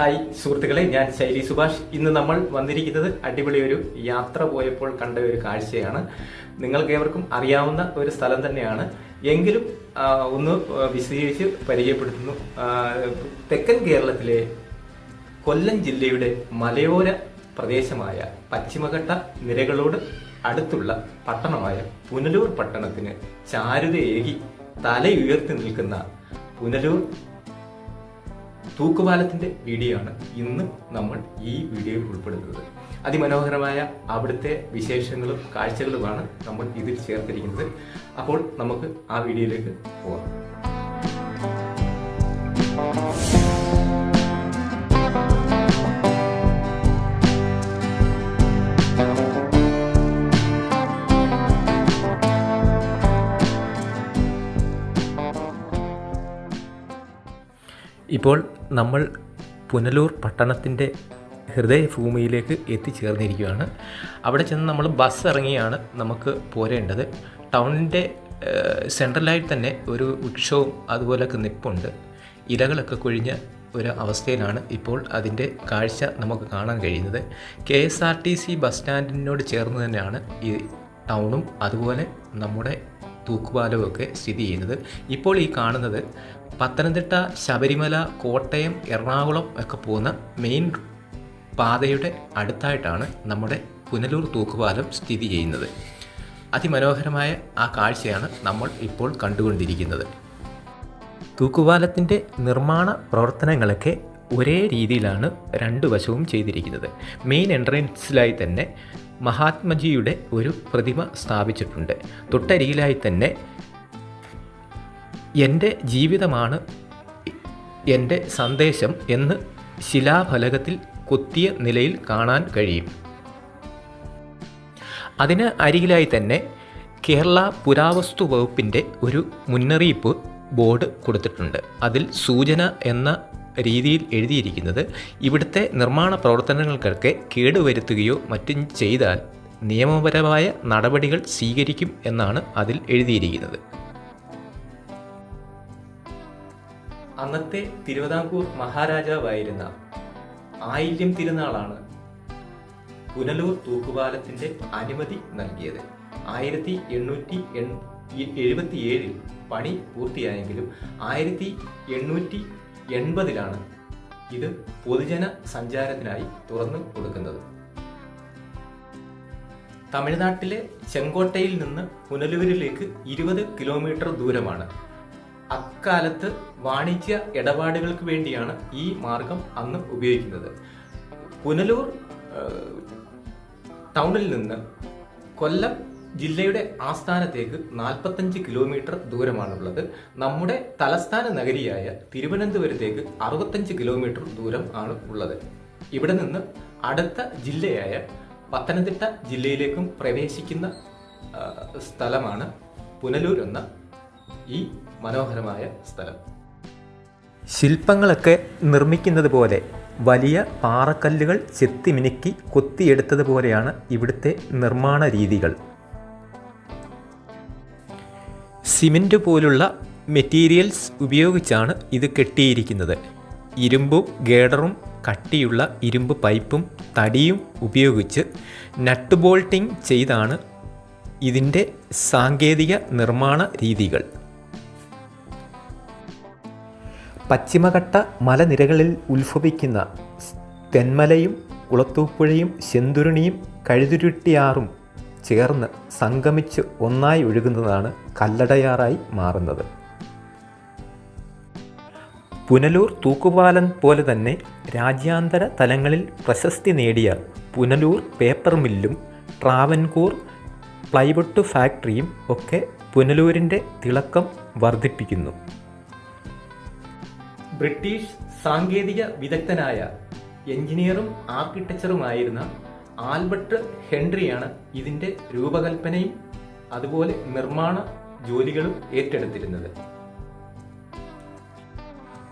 Hi സുഹൃത്തുക്കളെ ഞാൻ ശൈലി സുഭാഷ്. ഇന്ന് നമ്മൾ വന്നിരിക്കുന്നത് അടിപൊളി ഒരു യാത്ര പോയപ്പോൾ കണ്ട ഒരു കാഴ്ചയാണ്. നിങ്ങൾക്ക് ഏവർക്കും അറിയാവുന്ന ഒരു സ്ഥലം തന്നെയാണ്. എങ്കിലും ഒന്ന് വിശദീകരിച്ച് പരിചയപ്പെടുത്തുന്നു. തെക്കൻ കേരളത്തിലെ കൊല്ലം ജില്ലയുടെ മലയോര പ്രദേശമായ പശ്ചിമഘട്ട നിരകളോട് അടുത്തുള്ള പട്ടണമായ പുനലൂർ പട്ടണത്തിന് ചാരുതയേകി തലയുയർത്തി നിൽക്കുന്ന പുനലൂർ തൂക്കുപാലത്തിന്റെ വീഡിയോ ആണ് ഇന്ന് നമ്മൾ ഈ വീഡിയോയിൽ ഉൾപ്പെടുത്തുന്നത് അതിമനോഹരമായ അവിടുത്തെ വിശേഷങ്ങളും കാഴ്ചകളുമാണ് നമ്മൾ ഇതിൽ ചേർത്തിരിക്കുന്നത്. അപ്പോൾ നമുക്ക് ആ വീഡിയോയിലേക്ക് പോകാം ഇപ്പോൾ നമ്മൾ പുനലൂർ പട്ടണത്തിന്റെ ഹൃദയഭൂമിയിലേക്ക് എത്തിച്ചേർന്നിരിക്കുകയാണ്. അവിടെ ചെന്ന് നമ്മൾ ബസ് ഇറങ്ങിയാണ് നമുക്ക് പോരേണ്ടത്. ടൗണിന്റെ സെൻട്രലായിട്ട് തന്നെ ഒരു വൃക്ഷവും അതുപോലൊക്കെ നിപ്പുണ്ട്. ഇലകളൊക്കെ കൊഴിഞ്ഞ ഒരു അവസ്ഥയിലാണ് ഇപ്പോൾ അതിന്റെ കാഴ്ച നമുക്ക് കാണാൻ കഴിയുന്നത്. K S R T C bus സ്റ്റാൻഡിനോട് ചേർന്ന് തന്നെയാണ് ഈ ടൗണും അതുപോലെ നമ്മുടെ തൂക്കുപാലവും ഒക്കെ സ്ഥിതി ചെയ്യുന്നത്. ഇപ്പോൾ ഈ കാണുന്നത് പത്തനംതിട്ട ശബരിമല കോട്ടയം എറണാകുളം ഒക്കെ പോകുന്ന മെയിൻ പാതയുടെ അടുത്തായിട്ടാണ് നമ്മുടെ പുനലൂർ തൂക്കുപാലം സ്ഥിതി ചെയ്യുന്നത്. അതിമനോഹരമായ ആ കാഴ്ചയാണ് നമ്മൾ ഇപ്പോൾ കണ്ടുകൊണ്ടിരിക്കുന്നത്. തൂക്കുപാലത്തിന്റെ നിർമ്മാണ പ്രവർത്തനങ്ങളൊക്കെ ഒരേ രീതിയിലാണ് രണ്ടു വശവും ചെയ്തിരിക്കുന്നത്. മെയിൻ എൻട്രൻസിലായി തന്നെ മഹാത്മജിയുടെ ഒരു പ്രതിമ സ്ഥാപിച്ചിട്ടുണ്ട്. തൊട്ടരികിലായി തന്നെ എന്റെ ജീവിതമാണ് എന്റെ സന്ദേശം എന്ന് ശിലാഫലകത്തിൽ കൊത്തിയ നിലയിൽ കാണാൻ കഴിയും. അതിന് അരികിലായി തന്നെ കേരള പുരാവസ്തു വകുപ്പിന്റെ ഒരു മുന്നറിയിപ്പ് ബോർഡ് കൊടുത്തിട്ടുണ്ട്. അതിൽ സൂചന എന്ന രീതിയിൽ എഴുതിയിരിക്കുന്നത് ഇവിടുത്തെ നിർമ്മാണ പ്രവർത്തനങ്ങൾക്കൊക്കെ കേടുവരുത്തുകയോ മറ്റും ചെയ്താൽ നിയമപരമായ നടപടികൾ സ്വീകരിക്കും എന്നാണ് അതിൽ എഴുതിയിരിക്കുന്നത്. അന്നത്തെ തിരുവിതാംകൂർ മഹാരാജാവായിരുന്ന ആയില്യം തിരുനാളാണ് പുനലൂർ തൂക്കുപാലത്തിന്റെ അനുമതി നൽകിയത്. ആയിരത്തി എണ്ണൂറ്റി എൺ എഴുപത്തിയേഴിൽ പണി പൂർത്തിയായെങ്കിലും ആയിരത്തി എണ്ണൂറ്റി എൺപതിലാണ് ഇത് പൊതുജന സഞ്ചാരത്തിനായി തുറന്നു കൊടുക്കുന്നത്. തമിഴ്നാട്ടിലെ ചെങ്കോട്ടയിൽ നിന്ന് പുനലൂരിലേക്ക് ഇരുപത് കിലോമീറ്റർ ദൂരമാണ്. അക്കാലത്ത് വാണിജ്യ ഇടപാടുകൾക്ക് വേണ്ടിയാണ് ഈ മാർഗം അന്ന് ഉപയോഗിക്കുന്നത്. പുനലൂർ ടൗണിൽ നിന്ന് കൊല്ലം ജില്ലയുടെ ആസ്ഥാനത്തേക്ക് നാൽപ്പത്തഞ്ച് കിലോമീറ്റർ ദൂരമാണുള്ളത്. നമ്മുടെ തലസ്ഥാന നഗരിയായ തിരുവനന്തപുരത്തേക്ക് അറുപത്തഞ്ച് കിലോമീറ്റർ ദൂരം ആണ് ഉള്ളത്. ഇവിടെ നിന്ന് അടുത്ത ജില്ലയായ പത്തനംതിട്ട ജില്ലയിലേക്കും പ്രവേശിക്കുന്ന സ്ഥലമാണ് പുനലൂർ എന്ന ഈ മനോഹരമായ സ്ഥലം. ശില്പങ്ങളൊക്കെ നിർമ്മിക്കുന്നത് പോലെ വലിയ പാറക്കല്ലുകൾ ചെത്തിമിനുക്കി കൊത്തിയെടുത്തതുപോലെയാണ് ഇവിടുത്തെ നിർമ്മാണ രീതികൾ. സിമന്റ് പോലുള്ള മെറ്റീരിയൽസ് ഉപയോഗിച്ചാണ് ഇത് കെട്ടിയിരിക്കുന്നത്. ഇരുമ്പും ഗേഡറും കട്ടിയുള്ള ഇരുമ്പ് പൈപ്പും തടിയും ഉപയോഗിച്ച് നട്ട് ബോൾട്ടിംഗ് ചെയ്താണ് ഇതിന്റെ സാങ്കേതിക നിർമ്മാണ രീതികൾ. പശ്ചിമഘട്ട മലനിരകളിൽ ഉത്ഭവിക്കുന്ന തെന്മലയും കുളത്തൂപ്പുഴയും ശെന്തുരുണിയും കഴുതുരുട്ടിയാറും ചേർന്ന് സംഗമിച്ച് ഒന്നായി ഒഴുകുന്നതാണ് കല്ലടയാറായി മാറുന്നത്. പുനലൂർ തൂക്കുപാലൻ പോലെ തന്നെ രാജ്യാന്തര തലങ്ങളിൽ പ്രശസ്തി നേടിയ പുനലൂർ പേപ്പർ മില്ലും ട്രാവൻകൂർ പ്ലൈവുഡ് ഫാക്ടറിയും ഒക്കെ പുനലൂരിന്റെ തിളക്കം വർദ്ധിപ്പിക്കുന്നു. ബ്രിട്ടീഷ് സാങ്കേതിക വിദഗ്ധനായ എഞ്ചിനീയറും ആർക്കിടെക്ചറുമായിരുന്ന ആൽബർട്ട് ഹെൻറിയാണ് ഇതിന്റെ രൂപകൽപ്പനയും അതുപോലെ നിർമ്മാണ ജോലികളും ഏറ്റെടുത്തിരുന്നത്.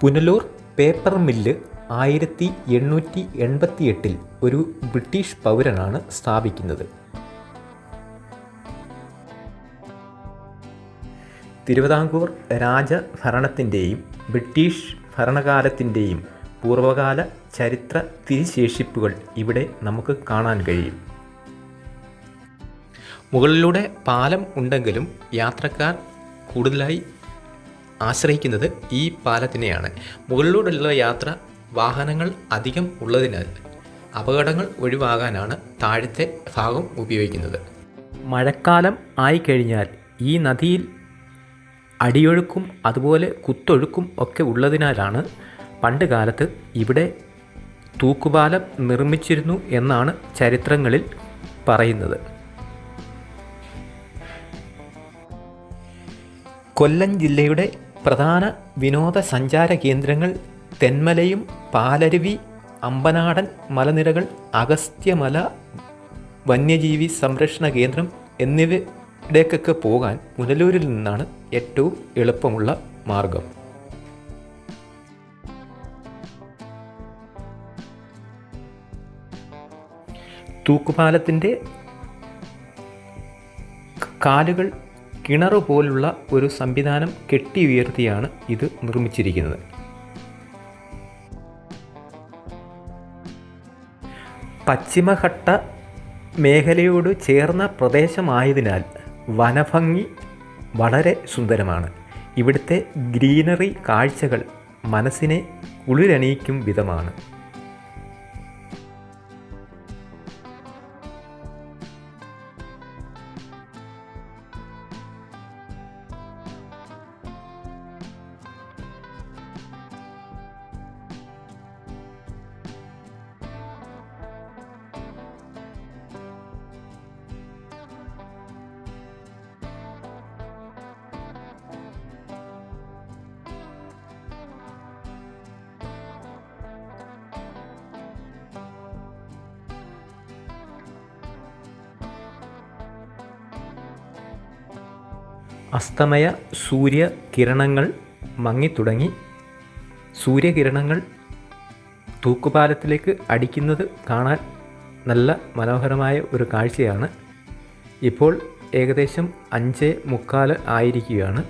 പുനലൂർ പേപ്പർ മില്ല് ആയിരത്തി എണ്ണൂറ്റി എൺപത്തി എട്ടിൽ ഒരു ബ്രിട്ടീഷ് പൗരനാണ് സ്ഥാപിക്കുന്നത്. തിരുവിതാംകൂർ രാജഭരണത്തിന്റെയും ബ്രിട്ടീഷ് ഭരണകാലത്തിന്റെയും പൂർവകാല ചരിത്ര തിരിശേഷിപ്പുകൾ ഇവിടെ നമുക്ക് കാണാൻ കഴിയും. മുകളിലൂടെ പാലം ഉണ്ടെങ്കിലും യാത്രക്കാർ കൂടുതലായി ആശ്രയിക്കുന്നത് ഈ പാലത്തിനെയാണ്. മുകളിലൂടെയുള്ള യാത്ര വാഹനങ്ങൾ അധികം ഉള്ളതിനാൽ അപകടങ്ങൾ ഒഴിവാകാനാണ് താഴത്തെ ഭാഗം ഉപയോഗിക്കുന്നത്. മഴക്കാലം ആയിക്കഴിഞ്ഞാൽ ഈ നദിയിൽ അടിയൊഴുക്കും അതുപോലെ കുത്തൊഴുക്കും ഒക്കെ ഉള്ളതിനാലാണ് പണ്ട് കാലത്ത് ഇവിടെ തൂക്കുപാലം നിർമ്മിച്ചിരുന്നു എന്നാണ് ചരിത്രങ്ങളിൽ പറയുന്നത്. കൊല്ലം ജില്ലയുടെ പ്രധാന വിനോദസഞ്ചാര കേന്ദ്രങ്ങൾ തെന്മലയും പാലരുവി അമ്പനാടൻ മലനിരകൾ അഗസ്ത്യമല വന്യജീവി സംരക്ഷണ കേന്ദ്രം എന്നിവയിലേക്കൊക്കെ പോകാൻ പുനലൂരിൽ നിന്നാണ് ഏറ്റവും എളുപ്പമുള്ള മാർഗം. തൂക്കുപാലത്തിന്റെ കാലുകൾ കിണർ പോലുള്ള ഒരു സംവിധാനം കെട്ടി ഉയർത്തിയാണ് ഇത് നിർമ്മിച്ചിരിക്കുന്നത്. പശ്ചിമഘട്ട മേഖലയോട് ചേർന്ന പ്രദേശമായതിനാൽ വനഭംഗി വളരെ സുന്ദരമാണ്. ഇവിടുത്തെ ഗ്രീനറി കാഴ്ചകൾ മനസ്സിനെ കുളിരണിയിക്കും വിധമാണ്. അസ്തമയ സൂര്യകിരണങ്ങൾ മങ്ങിത്തുടങ്ങി. സൂര്യകിരണങ്ങൾ തൂക്കുപാലത്തിലേക്ക് അടിക്കുന്നത് കാണാൻ നല്ല മനോഹരമായ ഒരു കാഴ്ചയാണ്. ഇപ്പോൾ ഏകദേശം അഞ്ച് മുക്കാൽ ആയിരിക്കുകയാണ്.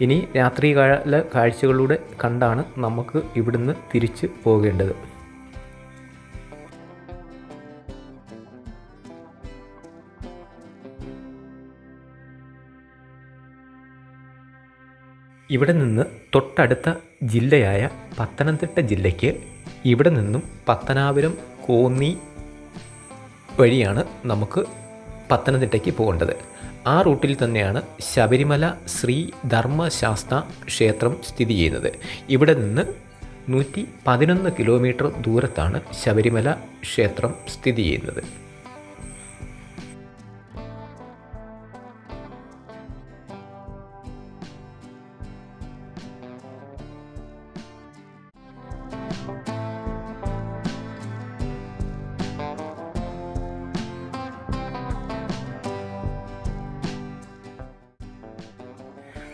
ഇനി രാത്രികാല കാഴ്ചകളിലൂടെ കണ്ടാണ് നമുക്ക് ഇവിടുന്ന് തിരിച്ച് പോകേണ്ടത്. ഇവിടെ നിന്ന് തൊട്ടടുത്ത ജില്ലയായ പത്തനംതിട്ട ജില്ലയ്ക്ക് ഇവിടെ നിന്നും പത്തനാപുരം കോന്നി വഴിയാണ് നമുക്ക് പത്തനംതിട്ടയ്ക്ക് പോകേണ്ടത്. ആ റൂട്ടിൽ തന്നെയാണ് ശബരിമല ശ്രീ ധർമ്മശാസ്ത ക്ഷേത്രം സ്ഥിതി ചെയ്യുന്നത്. ഇവിടെ നിന്ന് നൂറ്റി പതിനൊന്ന് കിലോമീറ്റർ ദൂരത്താണ് ശബരിമല ക്ഷേത്രം സ്ഥിതി ചെയ്യുന്നത്.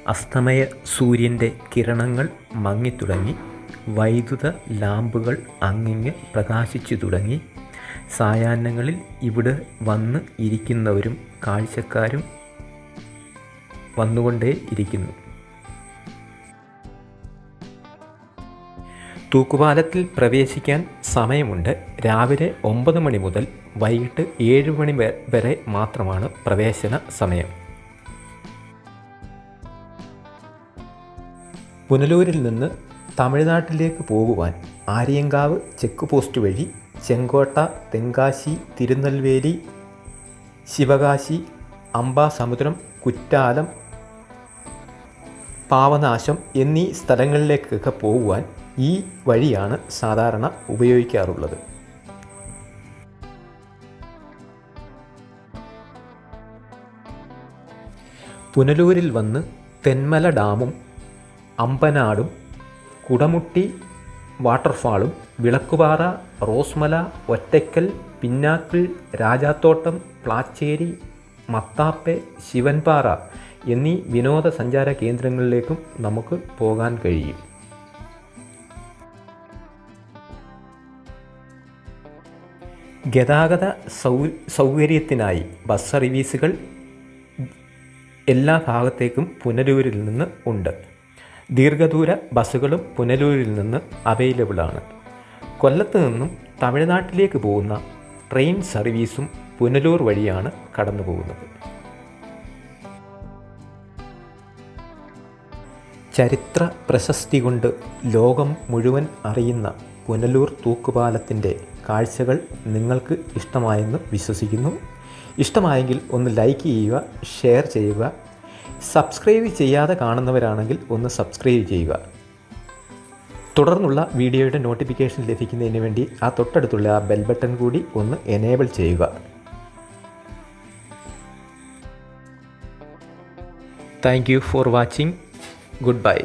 അസ്തമയ സൂര്യന്റെ കിരണങ്ങൾ മങ്ങിത്തുടങ്ങി വൈദ്യുത ലാമ്പുകൾ അങ്ങിങ്ങ് പ്രകാശിച്ചു തുടങ്ങി. സായാഹ്നങ്ങളിൽ ഇവിടെ വന്ന് ഇരിക്കുന്നവരും കാഴ്ചക്കാരും വന്നുകൊണ്ടേ ഇരിക്കുന്നു. തൂക്കുപാലത്തിൽ പ്രവേശിക്കാൻ സമയമുണ്ട്. രാവിലെ ഒമ്പത് മണി മുതൽ വൈകിട്ട് ഏഴ് മണി വരെ മാത്രമാണ് പ്രവേശന സമയം. പുനലൂരിൽ നിന്ന് തമിഴ്നാട്ടിലേക്ക് പോകുവാൻ ആര്യങ്കാവ് ചെക്ക് പോസ്റ്റ് വഴി ചെങ്കോട്ട തെങ്കാശി തിരുനെൽവേലി ശിവകാശി അംബാസമുദ്രം കുറ്റാലം പാവനാശം എന്നീ സ്ഥലങ്ങളിലേക്കൊക്കെ പോകുവാൻ ഈ വഴിയാണ് സാധാരണ ഉപയോഗിക്കാറുള്ളത്. പുനലൂരിൽ വന്ന് തെന്മല ഡാമും അമ്പനാടും കുടമുട്ടി വാട്ടർഫാളും വിളക്കുപാറ റോസ്മല ഒറ്റയ്ക്കൽ പിന്നാക്കിൾ രാജാത്തോട്ടം പ്ലാച്ചേരി മത്താപ്പെ ശിവൻപാറ എന്നീ വിനോദസഞ്ചാര കേന്ദ്രങ്ങളിലേക്കും നമുക്ക് പോകാൻ കഴിയും. ഗതാഗത സൗ സൗകര്യത്തിനായി ബസ് സർവീസുകൾ എല്ലാ ഭാഗത്തേക്കും പുനലൂരിൽ നിന്ന് ഉണ്ട്. ദീർഘദൂര ബസ്സുകളും പുനലൂരിൽ നിന്ന് അവൈലബിളാണ് കൊല്ലത്ത് നിന്നും തമിഴ്നാട്ടിലേക്ക് പോകുന്ന ട്രെയിൻ സർവീസും പുനലൂർ വഴിയാണ് കടന്നു പോകുന്നത്. ചരിത്ര പ്രശസ്തി കൊണ്ട് ലോകം മുഴുവൻ അറിയുന്ന പുനലൂർ തൂക്കുപാലത്തിന്റെ കാഴ്ചകൾ നിങ്ങൾക്ക് ഇഷ്ടമായെന്ന് വിശ്വസിക്കുന്നു. ഇഷ്ടമായെങ്കിൽ ഒന്ന് ലൈക്ക് ചെയ്യുക ഷെയർ ചെയ്യുക സബ്സ്ക്രൈബ് ചെയ്യാതെ കാണുന്നവരാണെങ്കിൽ ഒന്ന് സബ്സ്ക്രൈബ് ചെയ്യുക. തുടർന്നുള്ള വീഡിയോയുടെ നോട്ടിഫിക്കേഷൻ ലഭിക്കുന്നതിന് വേണ്ടി ആ തൊട്ടടുത്തുള്ള ആ ബെൽ ബട്ടൺ കൂടി ഒന്ന് എനേബിൾ ചെയ്യുക. Thank you for watching good bye